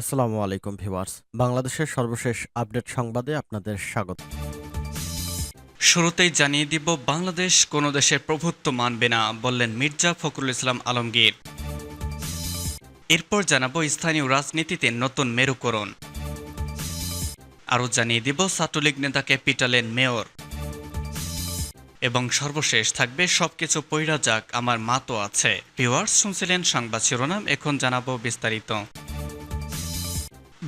আসসালামু আলাইকুম, ভিউয়ার্স। বাংলাদেশের সর্বশেষ আপডেট সংবাদে আপনাদের স্বাগত। শুরুতেই জানিয়ে দিব, বাংলাদেশ কোনো দেশের প্রভুত্ব মানবে না, বললেন মির্জা ফখরুল ইসলাম আলমগীর। এরপর জানাব স্থানীয় রাজনীতিতে নতুন মেরুকরণ। আরও জানিয়ে দিব, ছাত্রলীগ নেতাকে পিটালেন মেয়র। এবং সর্বশেষ থাকবে, সবকিছু পইরা যাক, আমার মা তো আছে। ভিউয়ার্স, শুনছিলেন সংবাদ শিরোনাম, এখন জানাব বিস্তারিত।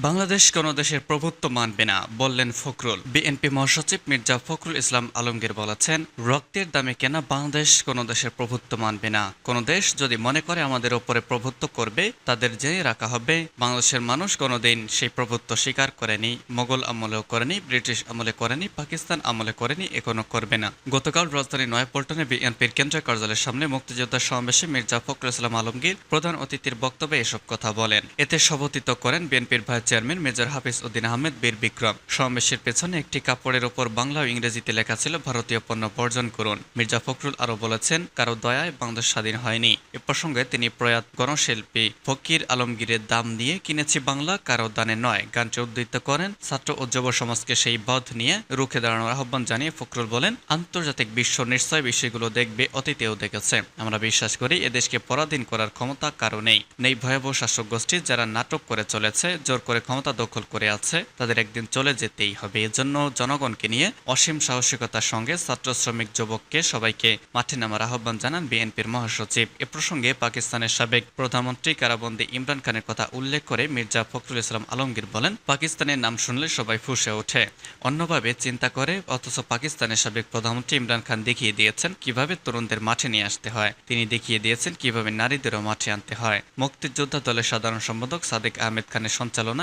বাংলাদেশ কোনো দেশের প্রভুত্ব মানবে না, বললেন ফখরুল। বিএনপি মহাসচিব মির্জা ফখরুল ইসলাম আলমগীর বলেছেন, রক্তের দামে কেনা বাংলাদেশ কোনো দেশের প্রভুত্ব মানবে না। কোনো দেশ যদি মনে করে আমাদের ওপরে প্রভুত্ব করবে, তাদের জেনে রাখা হবে, বাংলাদেশের মানুষ কোনোদিন সেই প্রভুত্ব স্বীকার করেনি, মোগল আমলেও করেনি, ব্রিটিশ আমলে করেনি, পাকিস্তান আমলে করেনি, এখনও করবে না। গতকাল রাজধানী নয়াপল্টনে বিএনপির কেন্দ্রীয় কার্যালয়ের সামনে মুক্তিযোদ্ধা সমাবেশে মির্জা ফখরুল ইসলাম আলমগীর প্রধান অতিথির বক্তব্যে এসব কথা বলেন। এতে সভাপতিত্ব করেন বিএনপির vice chairman major Hafiz Uddin Ahmed, Bir Bikram. সমাবেশের পেছনে একটি কাপড়ের ওপর বাংলা ও ইংরেজিতে লেখা ছিল, ভারতীয় পণ্য বর্জন করুন। মির্জা ফখরুল আরও বলেছেন, কারও দয়ায় বাংলাদেশ স্বাধীন হয়নি। এ প্রসঙ্গে তিনি প্রয়াত গণশিল্পী ফকির আলমগীরের দাম দিয়ে কিনেছি বাংলা, কারও দানে নয়। গানটি উদ্ধৃত করেন ছাত্র ও যুব সমাজকে সেই বধ নিয়ে রুখে দাঁড়ানোর আহ্বান জানিয়ে ফখরুল বলেন, আন্তর্জাতিক বিশ্ব নিশ্চয় বিষয়গুলো দেখবে, অতীতেও দেখেছে। আমরা বিশ্বাস করি এদেশকে পরাধীন করার ক্ষমতা কারও নেই। নেই ভয়াবহ শাসক গোষ্ঠী যারা নাটক করে চলেছে, জোর করে ক্ষমতা দখল করে আছে, তাদের একদিন চলে যেতেই হবে। এজন্য জনগণকে নিয়ে অসীম সাহসিকতার সঙ্গে ছাত্র শ্রমিক যুবককে সবাইকে মাঠে নামার আহ্বান জানান বিএনপির মহাসচিব। এ প্রসঙ্গে পাকিস্তানের সাবেক প্রধানমন্ত্রী কারাবন্দী ইমরান খানের কথা উল্লেখ করে মির্জা ফখরুল ইসলাম আলমগীর বলেন, পাকিস্তানের নাম শুনলে সবাই ফুসে ওঠে। অন্যভাবে চিন্তা করে অথচ পাকিস্তানের সাবেক প্রধানমন্ত্রী ইমরান খান দেখিয়ে দিয়েছেন কীভাবে তরুণদের মাঠে নিয়ে আসতে হয়। তিনি দেখিয়ে দিয়েছেন কীভাবে নারীদেরও মাঠে আনতে হয়। মুক্তিযোদ্ধা দলের সাধারণ সম্পাদক সাদেক আহমেদ খানের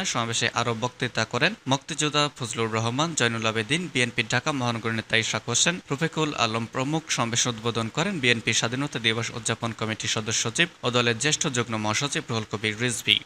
সঞ্চালনায় সমাবেশে আরও বক্তৃতা করেন মুক্তিযোদ্ধা ফজলুর রহমান, জয়নুল আবেদিন, বিএনপি ঢাকা মহানগরী নেতা ইশাক হোসেন, রফিকুল আলম প্রমুখ সমাবেশ উদ্বোধন করেন বিএনপি স্বাধীনতা দিবস উদযাপন কমিটির সদস্য সচিব ও দলের জ্যেষ্ঠ যুগ্ম মহাসচিব রুহুল কবির রিজভি।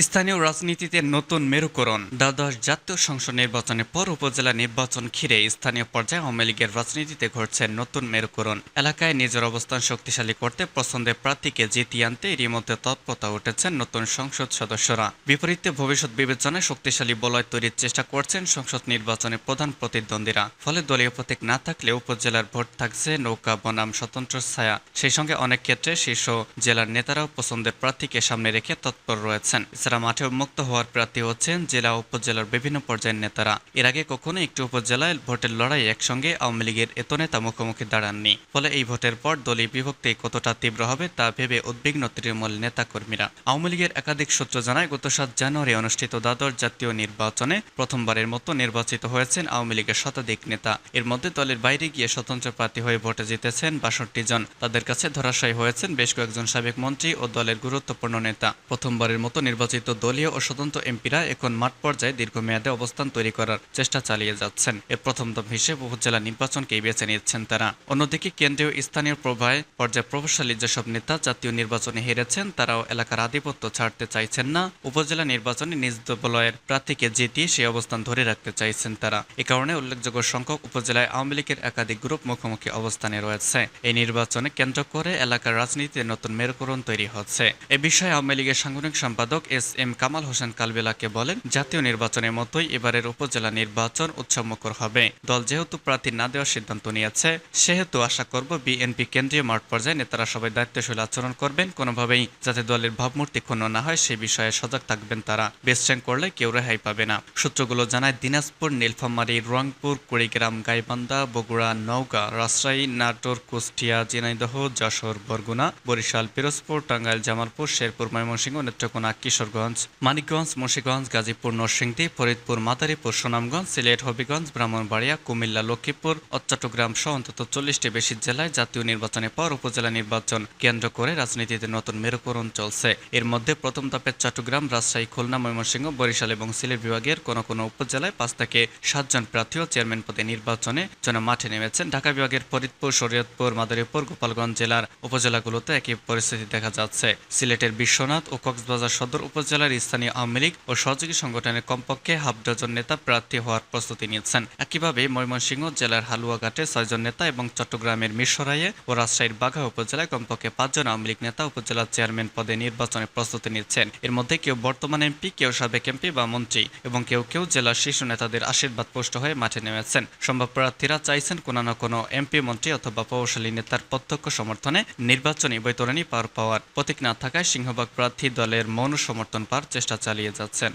স্থানীয় রাজনীতিতে নতুন মেরুকরণ। দ্বাদশ জাতীয় সংসদ নির্বাচনের পর উপজেলা নির্বাচন ঘিরে স্থানীয় পর্যায়ে আওয়ামী লীগের রাজনীতিতে ঘটছে নতুন মেরুকরণ। এলাকায় নিজের অবস্থান শক্তিশালী করতে পছন্দের প্রার্থীকে জিতিয়ে আনতে এরই মধ্যে তৎপরতা উঠেছেন নতুন সংসদ সদস্যরা। বিপরীতে ভবিষ্যৎ বিবেচনায় শক্তিশালী বলয় তৈরির চেষ্টা করছেন সংসদ নির্বাচনে প্রধান প্রতিদ্বন্দ্বীরা। ফলে দলীয় প্রতীক না থাকলে উপজেলার ভোট থাকছে নৌকা, বনাম, স্বতন্ত্র ছায়া। সেই সঙ্গে অনেক ক্ষেত্রে শীর্ষ জেলার নেতারাও পছন্দের প্রার্থীকে সামনে রেখে তৎপর রয়েছেন। এছাড়া মাঠে উন্মুক্ত হওয়ার প্রার্থী হচ্ছেন জেলা উপজেলার বিভিন্ন পর্যায়ের নেতারা। এর আগে কখনো একটি উপজেলায় ভোটের লড়াই একসঙ্গে আওয়ামী লীগের এত নেতা মুখোমুখি দাঁড়াননি। ফলে এই ভোটের পর দলীয় বিভক্তি কতটা তীব্র হবে তা ভেবে উদ্বিগ্ন তৃণমূল নেতাকর্মীরা। আওয়ামী লীগের একাধিক সূত্র জানায়, গত সাত জানুয়ারি অনুষ্ঠিত দ্বাদশ জাতীয় নির্বাচনে প্রথমবারের মতো নির্বাচিত হয়েছেন আওয়ামী লীগের শতাধিক নেতা। এর মধ্যে দলের বাইরে গিয়ে স্বতন্ত্র প্রার্থী হয়ে ভোটে জিতেছেন বাষট্টি জন। তাদের কাছে ধরাশায়ী হয়েছেন বেশ কয়েকজন সাবেক মন্ত্রী ও দলের গুরুত্বপূর্ণ নেতা। প্রথমবারের মতো নির্বাচিত দলীয় ও স্বতন্ত্র এমপিরা এখন মাঠ পর্যায়ে দীর্ঘমেয়াদে অবস্থান তৈরি করার চেষ্টা চালিয়ে যাচ্ছেন। এর প্রথম দম হিসেবে উপজেলা নির্বাচনকেই বেছে নিচ্ছেন তারা। অন্যদিকে কেন্দ্রীয় স্থানীয় প্রভায় পর্যায়ে প্রভাবশালী যেসব নেতা জাতীয় নির্বাচনে হেরেছেন, তারাও এলাকার আধিপত্য ছাড়তে চাইছেন না। উপজেলা নির্বাচনে নিজ বলয়ের প্রার্থীকে জিতিয়ে সেই অবস্থান ধরে রাখতে চাইছেন তারা। এ কারণে উল্লেখযোগ্য সংখ্যক উপজেলায় আওয়ামী লীগের একাধিক গ্রুপ মুখোমুখি অবস্থানে রয়েছে। এই নির্বাচনে কেন্দ্র করে এলাকার রাজনীতিতে নতুন মেরুকরণ তৈরি হচ্ছে। এ বিষয়ে আওয়ামী লীগের সাংগঠনিক সম্পাদক এস এম কামাল হোসেন কালবেলাকে বলেন, জাতীয় নির্বাচনের মতোই এবারের উপজেলা নির্বাচন উৎসবমুখর হবে। দল যেহেতু প্রার্থী না দেওয়ার সিদ্ধান্ত নিয়েছে, সেহেতু আশা করব বিএনপি কেন্দ্রীয় মাঠ পর্যায়ে নেতারা সবাই দায়িত্বশীল আচরণ করবেন কোনোভাবেই। যাতে দলের ভাবমূর্তি ক্ষুণ্ণ না হয়, সে বিষয়ে সজাগ থাকবেন তারা। বেস্ট্যাং করলে কেউ রেহাই পাবে না। সূত্রগুলো জানায়, দিনাজপুর, নীলফামারী, রংপুর, কুড়িগ্রাম, গাইবান্ধা, বগুড়া, নওগাঁ, রাজশাহী, নাটোর, কুষ্টিয়া, ঝিনাইদহ, যশোর, বরগুনা, বরিশাল, পিরোজপুর, টাঙ্গাইল, জামালপুর, শেরপুর, ময়মনসিংহ, নেত্রকোনা কিশোরগঞ্জ মানিকগঞ্জ, মুন্সীগঞ্জ, গাজীপুর, নরসিংদী, ফরিদপুর, মাদারীপুর, সুনামগঞ্জ, সিলেট, হবিগঞ্জ, ব্রাহ্মণবাড়িয়া, কুমিল্লা, লক্ষ্মীপুর ও চট্টগ্রাম সহ অন্তত চল্লিশটি বেশি জেলায় জাতীয় নির্বাচনের পর উপজেলা নির্বাচন কেন্দ্র করে রাজনীতিতে নতুন মেরুকরণ চলছে। এর মধ্যে প্রথম ধাপে চট্টগ্রাম, রাজশাহী, খুলনা, ময়মনসিংহ, বরিশাল এবং সিলেট বিভাগের কোন কোন উপজেলায় পাঁচ থেকে সাতজন প্রার্থী চেয়ারম্যান পদে নির্বাচনে জন্য মাঠে নেমেছেন ঢাকা বিভাগের ফরিদপুর, শরীয়তপুর, মাদারীপুর, গোপালগঞ্জ জেলার উপজেলাগুলোতে একই পরিস্থিতি দেখা যাচ্ছে। সিলেটের বিশ্বনাথ ও কক্সবাজার সদর উপজেলা উপজেলার স্থানীয় আওয়ামী লীগ ও সহযোগী সংগঠনের কমপক্ষে হাফ ডজন নেতা প্রার্থী হওয়ার প্রস্তুতি নিচ্ছেন একইভাবে ময়মনসিংহ জেলার হালুয়াঘাটে ছয়জন নেতা এবং চট্টগ্রামের মিরসরাইয়ে ও রাজশাহীর বাঘা উপজেলায় কমপক্ষে পাঁচজন আওয়ামী লীগ নেতা উপজেলার চেয়ারম্যান পদে নির্বাচনের প্রস্তুতি নিচ্ছেন। এর মধ্যে কেউ বর্তমান এমপি, কেউ সাবেক এমপি বা মন্ত্রী এবং কেউ কেউ জেলার শীর্ষ নেতাদের আশীর্বাদ পুষ্ট হয়ে মাঠে নেমেছেন। সম্ভব প্রার্থীরা চাইছেন কোনো না কোনো এমপি, মন্ত্রী অথবা প্রভাবশালী নেতার প্রত্যক্ষ সমর্থনে নির্বাচনী বৈতরণী পার পাওয়ার প্রতীক না থাকায় সিংহবাগ প্রার্থী দলের মৌন সমর্থন পাওয়ার চেষ্টা চালিয়ে যাচ্ছেন।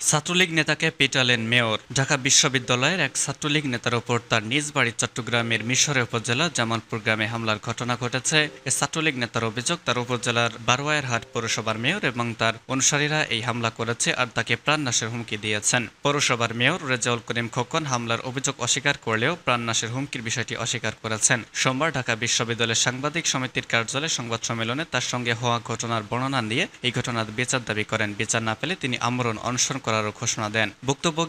ছাত্রলীগ নেতাকে পিটালেন মেয়র। ঢাকা বিশ্ববিদ্যালয়ের এক ছাত্রলীগ নেতার ওপর তার নিজ বাড়ি চট্টগ্রামের মিশরে উপজেলা জামালপুর গ্রামে হামলার ঘটনা ঘটেছে। এ ছাত্রলীগ নেতার অভিযোগ, তার উপজেলার বারোয়ারহাট পৌরসভার মেয়র এবং তার অনুসারীরা এই হামলা করেছে আর তাকে প্রাণনাশের হুমকি দিয়েছেন। পৌরসভার মেয়র রেজাউল করিম খোকন হামলার অভিযোগ অস্বীকার করলেও প্রাণনাশের হুমকির বিষয়টি অস্বীকার করেছেন। সোমবার ঢাকা বিশ্ববিদ্যালয়ের সাংবাদিক সমিতির কার্যালয়ে সংবাদ সম্মেলনে তার সঙ্গে হওয়া ঘটনার বর্ণনা দিয়ে এই ঘটনার বিচার দাবি করেন। বিচার না পেলে তিনি আমরণ অনশন করারও ঘোষণা দেন।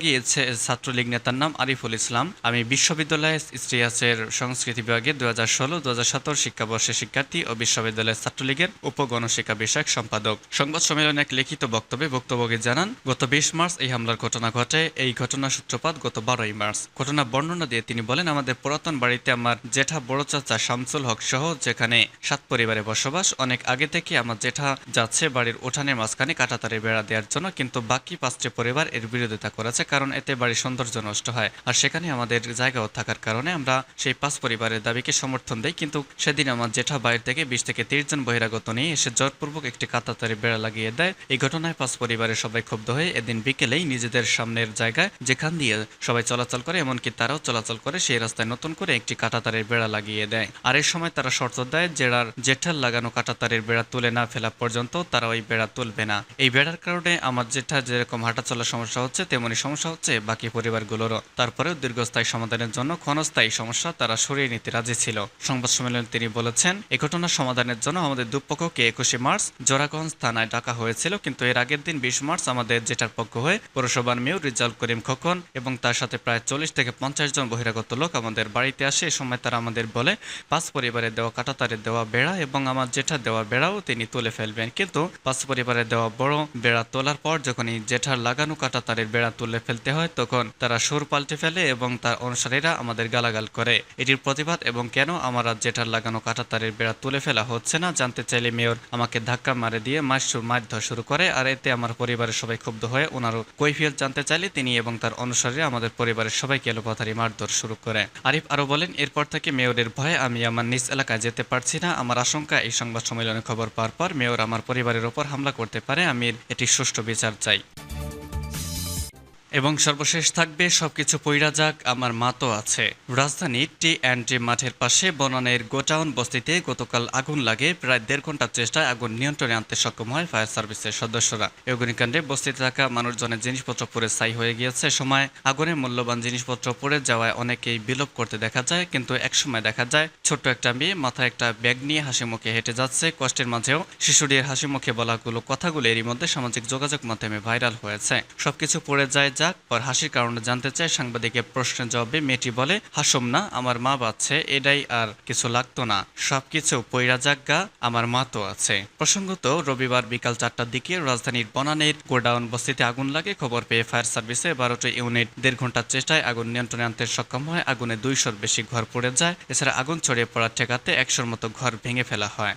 গিয়েছে ছাত্রলীগ নেতার নাম আরিফুল ইসলাম। আমি বিশ্ববিদ্যালয়ের ইতিহাসের সংস্কৃতি বিভাগে দু হাজার ষোলো দু হাজার সতেরো শিক্ষাবর্ষের শিক্ষার্থী ও বিশ্ববিদ্যালয়ের ছাত্রলীগের উপগণশিক্ষা বিষয়ক সম্পাদক। সংবাদ সম্মেলনে এক লিখিত বক্তব্যে বক্তব্যকে জানান, গত বিশ মার্চ এই হামলার ঘটনা ঘটে। এই ঘটনার সূত্রপাত গত বারোই মার্চ। ঘটনা বর্ণনা দিয়ে তিনি বলেন, আমাদের পুরাতন বাড়িতে আমার জেঠা বড় চাচা শামসুল হক সহ যেখানে সাত পরিবারে বসবাস, অনেক আগে থেকে আমার জেঠা যাচ্ছে বাড়ির উঠানের মাঝখানে কাটাতারে বেড়া দেওয়ার জন্য, কিন্তু বাকি পাঁচটি পরিবার এর বিরোধিতা করেছে কারণ এতে বাড়ির সৌন্দর্য নষ্ট হয়। আর সেখানে আমাদের জায়গাও থাকার কারণে আমরা সেই পাঁচ পরিবারের দাবিকে সমর্থন দেই, কিন্তু সেদিন আমার জেঠা বাইরে থেকে বিশ থেকে তিরিশ জন বহিরাগত নিয়ে এসে জোরপূর্বক একটি কাতাতারে বেড়া লাগিয়ে দেয়। এই ঘটনায় পাঁচ পরিবারের সবাই ক্ষুব্ধ হয়ে এদিন বিকেলেই নিজেদের সামনের জায়গায় যেখান দিয়ে সবাই চলাচল করে, এমনকি তারাও চলাচল করে, সেই রাস্তায় নতুন করে একটি কাটাতারের বেড়া লাগিয়ে দেয়। আর এই সময় তারা শর্ত দেয়, জেরার জেঠার লাগানো কাটাতারের বেড়া তুলে না ফেলা পর্যন্ত তারা ওই বেড়া তুলবে না। এই বেড়ার কারণে আমার জেঠা যেরকম হাঁটা চলার সমস্যা হচ্ছে, তেমনি সমস্যা হচ্ছে বাকি পরিবারগুলোরও। তারপরেও দীর্ঘস্থায়ী সমাধানের জন্য ক্ষণস্থায়ী সমস্যা তারা সরিয়ে নিতে রাজি ছিল। সংবাদ সম্মেলনে তিনি বলেছেন এই ঘটনার সমাধানের জন্য আমাদের দুপক্ষকে একুশে মার্চ জোরাগঞ্জ থানায় ডাকা হয়েছিল, কিন্তু এর আগের দিন বিশ মার্চ আমাদের জেঠার পক্ষ হয়ে পৌরসভার মেয়র রিজাল করিম খোকন এবং তার সাথে প্রায় চল্লিশ থেকে পঞ্চাশ জন বহিরাগত লোক আমাদের বাড়িতে আসে। এ সময় তারা আমাদের বলে, পাঁচ পরিবারের দেওয়া কাটাতারের দেওয়া বেড়া এবং আমার জেঠার দেওয়া বেড়াও তিনি তুলে ফেলবেন। কিন্তু পাঁচ পরিবারের দেওয়া বড় বেড়া তোলার পর যখন এই জেঠার লাগানো কাটা তারের বেড়া তুলে ফেলতে হয়, তখন তারা সুর পাল্টে ফেলে এবং তার অনুসারীরা আমাদের গালাগাল করে। এটির প্রতিবাদ এবং কেন আমার জেঠার লাগানো কাটাতারের বেড়া তুলে ফেলা হচ্ছে না জানতে চাইলে মেয়র আমাকে ধাক্কা মারে দিয়ে মারশুর মারধর শুরু করে, আর এতে আমার পরিবারের সবাই ক্ষুব্ধ হয়ে ওনারও কৈফিয়ত জানতে চাইলে তিনি এবং তার অনুসারীরা আমাদের পরিবারের সবাইকে এলোপাথারি মারধর শুরু করে। আরিফ আরও বলেন, এরপর থেকে মেয়রের ভয়ে আমি আমার নিজ এলাকায় যেতে পারছি না। আমার আশঙ্কা, এই সংবাদ সম্মেলনে খবর পাওয়ার পর মেয়র আমার পরিবারের ওপর হামলা করতে পারে। আমি এটি সুষ্ঠু বিচার চাই। এবং সর্বশেষ থাকবে সবকিছু পইরা যাক, আমার মা তো আছে। রাজধানীর টি অ্যান্ড টি মাঠের পাশে বনানের গোটাউন বস্তিতে গতকাল আগুন লাগে, প্রায় দেড় ঘণ্টার চেষ্টায় আগুন নিয়ন্ত্রণে আনতে সক্ষম হয় ফায়ার সার্ভিসের সদস্যরা। অগ্নিকাণ্ডে বস্তিতে থাকা মানুষজনের জিনিসপত্র পরে ছাই হয়ে গিয়েছে। সময় আগুনের মূল্যবান জিনিসপত্র পড়ে যাওয়ায় অনেকেই বিলোপ করতে দেখা যায়, কিন্তু একসময় দেখা যায়, ছোট্ট একটা মেয়ে মাথায় একটা ব্যাগ নিয়ে হাসি মুখে হেঁটে যাচ্ছে। কষ্টের মাঝেও শিশুটির হাসি মুখে বলাগুলো কথাগুলো এরই মধ্যে সামাজিক যোগাযোগ মাধ্যমে ভাইরাল হয়েছে। সবকিছু পড়ে যায় যাক, পর হাসির কারণে জানতে চায় সাংবাদিকের প্রশ্নের জবাবে মেয়েটি বলে, হাসম না, আমার মা বাচ্ছে, এটাই আর কিছু লাগতো না। সবকিছু পৈরা যাজ্ঞা আমার মা তো আছে। প্রসঙ্গত, রবিবার বিকাল চারটার দিকে রাজধানীর বনানের গোডাউন বস্তিতে আগুন লাগে। খবর পেয়ে ফায়ার সার্ভিসে বারোটি ইউনিট দেড় ঘণ্টার চেষ্টায় আগুন নিয়ন্ত্রণে আনতে সক্ষম হয়। আগুনে দুইশোর বেশি ঘর পড়ে যায়। এছাড়া আগুন ছড়িয়ে পড়া ঠেকাতে একশোর মতো ঘর ভেঙে ফেলা হয়।